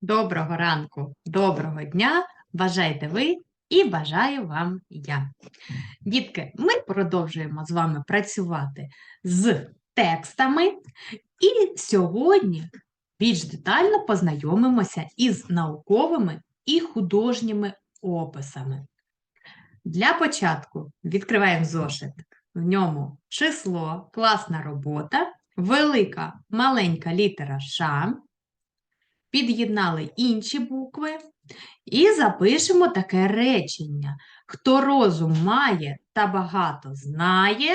Доброго ранку, доброго дня, бажайте ви і бажаю вам я. Дітки, ми продовжуємо з вами працювати з текстами, і сьогодні більш детально познайомимося із науковими і художніми описами. Для початку відкриваємо зошит. В ньому число, класна робота, велика маленька літера Ш, під'єднали інші букви і запишемо таке речення. Хто розум має та багато знає,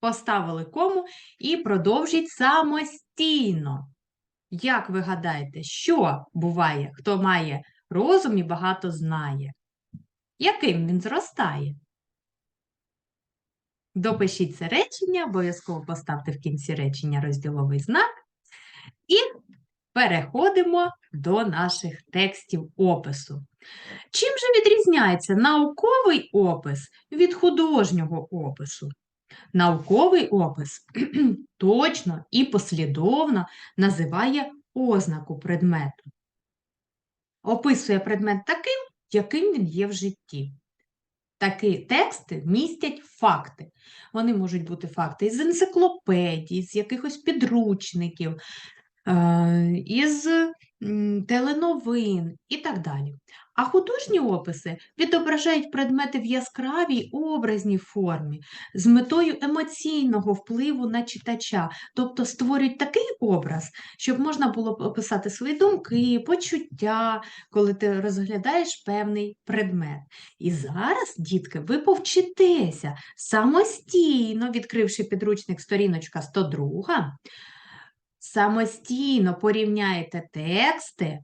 поставили кому і продовжіть самостійно. Як ви гадаєте, що буває, хто має розум і багато знає? Яким він зростає? Допишіть це речення, обов'язково поставте в кінці речення розділовий знак. І переходимо до наших текстів опису. Чим же відрізняється науковий опис від художнього опису? Науковий опис точно і послідовно називає ознаку предмету. Описує предмет таким, яким він є в житті. Такі тексти містять факти. Вони можуть бути факти із енциклопедій, з якихось підручників, із теленовин і так далі. А художні описи відображають предмети в яскравій образній формі з метою емоційного впливу на читача, тобто створюють такий образ, щоб можна було описати свої думки, почуття, коли ти розглядаєш певний предмет. І зараз, дітки, ви повчитеся самостійно, відкривши підручник сторіночка 102, самостійно порівняєте тексти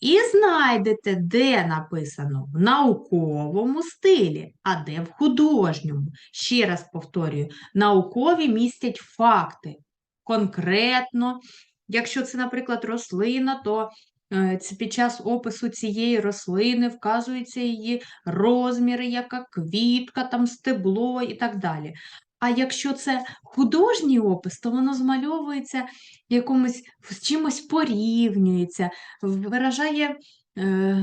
і знайдете, де написано в науковому стилі, а де в художньому. Ще раз повторюю, наукові містять факти. Конкретно, якщо це, наприклад, рослина, то е, під час опису цієї рослини вказуються її розміри, яка квітка, там стебло і так далі. А якщо це художній опис, то воно змальовується якомусь з чимось порівнюється, виражає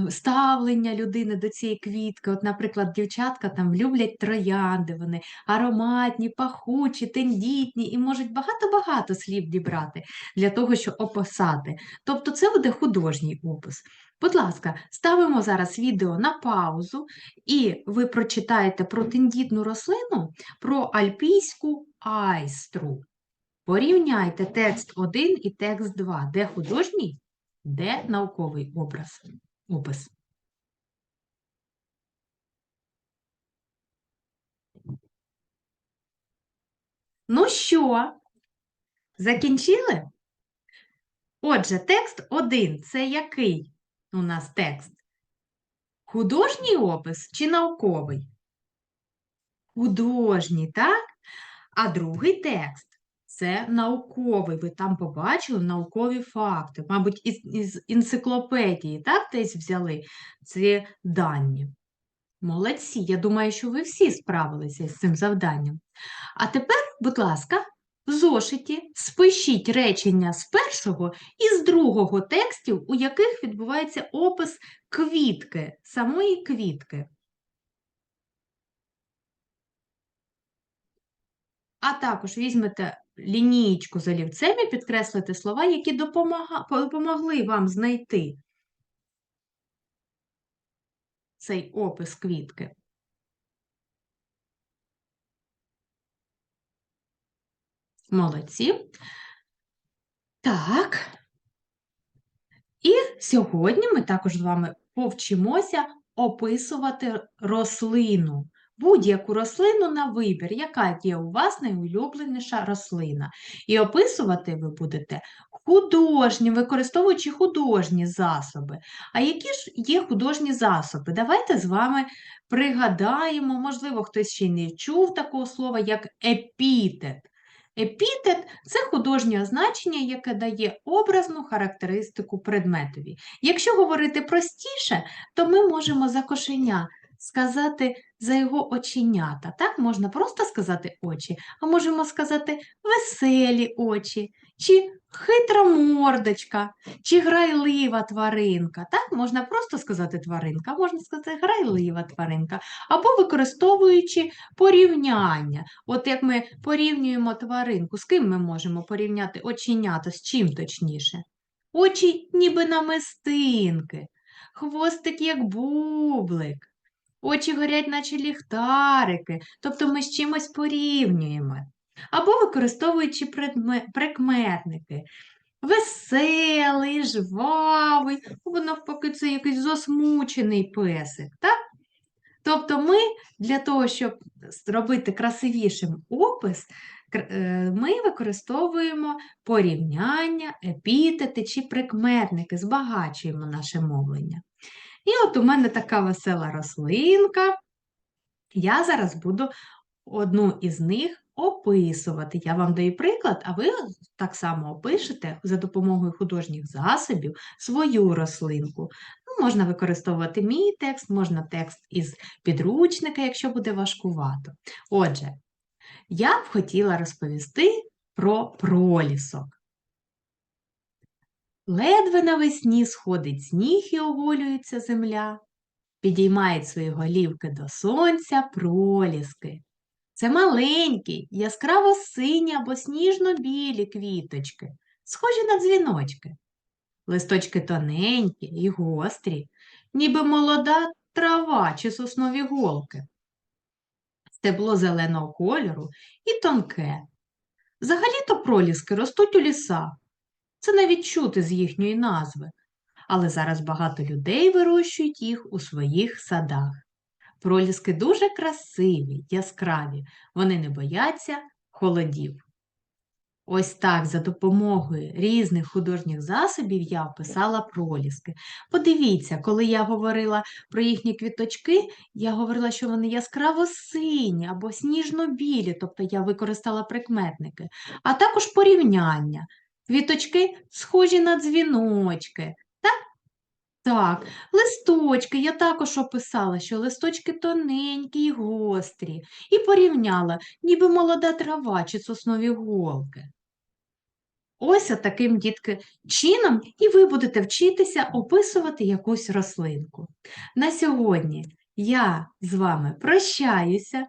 ставлення людини до цієї квітки. От, наприклад, дівчатка там люблять троянди, вони ароматні, пахучі, тендітні і можуть багато-багато слів дібрати для того, щоб описати. Тобто це буде художній опис. Будь ласка, ставимо зараз відео на паузу, і ви прочитаєте про тендітну рослину, про альпійську айстру. Порівняйте текст 1 і текст 2. Де художній, де науковий образ, опис. Ну що, закінчили? Отже, текст 1 це який у нас текст? Художній опис чи науковий? Художній, так? А другий текст це науковий. Ви там побачили наукові факти. Мабуть, із, із енциклопедії, так, десь взяли ці дані. Молодці, я думаю, що ви всі справилися з цим завданням. А тепер, будь ласка, в зошиті спишіть речення з першого і з другого текстів, у яких відбувається опис квітки, самої квітки. А також візьмете лінієчку з і підкреслите слова, які допомогли вам знайти цей опис квітки. Молодці. Так. І сьогодні ми також з вами повчимося описувати рослину. Будь-яку рослину на вибір, яка є у вас найулюбленіша рослина. І описувати ви будете художні, використовуючи художні засоби. А які ж є художні засоби? Давайте з вами пригадаємо, можливо, хтось ще не чув такого слова, як епітет. Епітет це художнє означення, яке дає образну характеристику предметові. Якщо говорити простіше, то ми можемо за кошеня сказати за його оченята. Так, можна просто сказати очі, а можемо сказати веселі очі, чи хитра мордочка, чи грайлива тваринка. Так, можна просто сказати тваринка, а можна сказати грайлива тваринка, або використовуючи порівняння. От як ми порівнюємо тваринку, з ким ми можемо порівняти оченята, з чим точніше? Очі ніби намистинки, хвостик як бублик, очі горять, наче ліхтарики, тобто ми з чимось порівнюємо. Або використовуючи прикметники. Веселий, жвавий, або навпаки, це якийсь засмучений песик. Так? Тобто ми для того, щоб зробити красивішим опис, ми використовуємо порівняння, епітети чи прикметники, збагачуємо наше мовлення. І от у мене така весела рослинка. Я зараз буду одну із них описувати. Я вам даю приклад, а ви так само опишете за допомогою художніх засобів свою рослинку. Ну, можна використовувати мій текст, можна текст із підручника, якщо буде важкувато. Отже, я б хотіла розповісти про пролісок. Ледве навесні сходить сніг і оголюється земля, підіймають свої голівки до сонця проліски. Це маленькі, яскраво сині або сніжно-білі квіточки, схожі на дзвіночки. Листочки тоненькі і гострі, ніби молода трава чи соснові голки. Стебло зеленого кольору і тонке. Взагалі-то проліски ростуть у лісах. Це навіть чути з їхньої назви. Але зараз багато людей вирощують їх у своїх садах. Проліски дуже красиві, яскраві, вони не бояться холодів. Ось так, за допомогою різних художніх засобів я описала проліски. Подивіться, коли я говорила про їхні квіточки, я говорила, що вони яскраво сині або сніжно-білі, тобто я використала прикметники, а також порівняння. Квіточки схожі на дзвіночки. Так? Листочки я також описала, що листочки тоненькі й гострі, і порівняла, ніби молода трава чи соснові голки. Ось таким, дітки, чином і ви будете вчитися описувати якусь рослинку. На сьогодні я з вами прощаюся.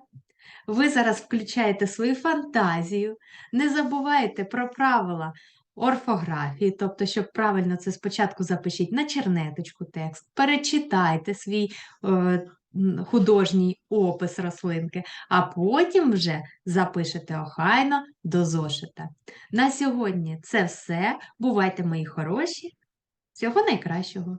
Ви зараз включаєте свою фантазію, не забувайте про правила орфографії, тобто, щоб правильно це спочатку запишіть на чернеточку текст, перечитайте свій е, художній опис рослинки, а потім вже запишете охайно до зошита. На сьогодні це все. Бувайте, мої хороші. Всього найкращого!